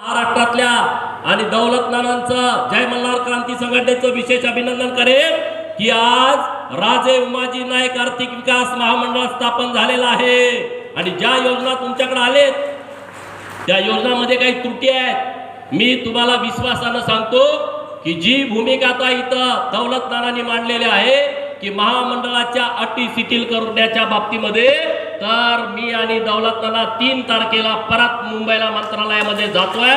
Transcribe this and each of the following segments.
महाराष्ट्रातल्या आणि दौलत नानांचं जय मल्हार क्रांती संघटनेचं विशेष अभिनंदन करेल की आज राजे उमाजी नाईक आर्थिक विकास महामंडळ स्थापन झालेलं आहे. आणि ज्या योजना तुमच्याकडे आलेत त्या योजनामध्ये काही त्रुटी आहेत. मी तुम्हाला विश्वासानं सांगतो की जी भूमिका आता इथं दौलत नानांनी मांडलेली आहे की महामंडळाच्या अटी शिथिल करण्याच्या बाबतीमध्ये तर आणि दौलत तीन तारखेला परत मुंबईला मंत्रालयामध्ये जातोय.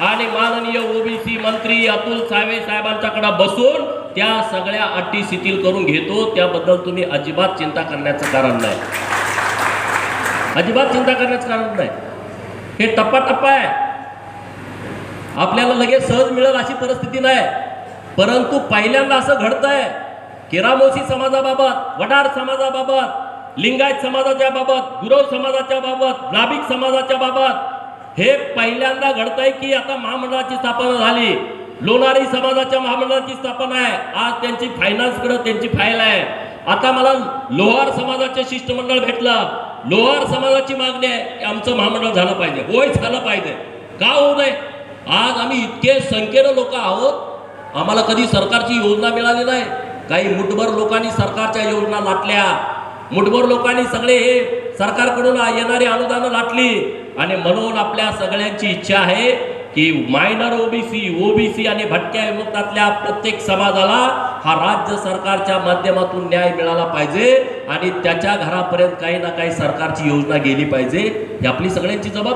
आणि माननीय ओबीसी मंत्री अतुल सावे साहेबांच्याकडे बसून त्या सगळ्या अटी शिथिल करून घेतो. त्याबद्दल तुम्ही अजिबात चिंता करण्याचं कारण नाही. अजिबात चिंता करण्याचं कारण नाही. हे टप्पा आहे. आपल्याला लगेच सहज मिळेल अशी परिस्थिती नाही. परंतु पहिल्यांदा असं घडतंय. किरामोशी समाजाबाबत वडार समाजाबाबत लिंगायत समाजाच्या बाबत गुरव समाजाच्या बाबत नाभिक समाजाच्या बाबत हे पहिल्यांदा घडतंय की आता महामंडळाची स्थापना झाली. लोणारी समाजाच्या महामंडळाची स्थापना आहे. आज त्यांची फायनान्सकडे त्यांची फाईल आहे. आता मला लोहार समाजाचे शिष्टमंडळ भेटलं. लोहार समाजाची मागणी आहे की आमचं महामंडळ झालं पाहिजे. होय झालं पाहिजे. का होऊ नये? आज आम्ही इतके संख्येनं लोक आहोत. आम्हाला कधी सरकारची योजना मिळाली नाही. काही मुठभर लोकांनी सरकारच्या योजना लाटल्या. मुठभर लोकांनी सगळे हे सरकारकडून येणारी अनुदानं लाटली आणि म्हणून आपल्या सगळ्यांची इच्छा आहे की मायनर ओबीसी ओबीसी आणि भटक्या विमुक्तातल्या प्रत्येक समाजाला हा राज्य सरकारच्या माध्यमातून न्याय मिळाला पाहिजे आणि त्याच्या घरापर्यंत काही ना काही सरकारची योजना गेली पाहिजे ही आपली सगळ्यांची जबाबदारी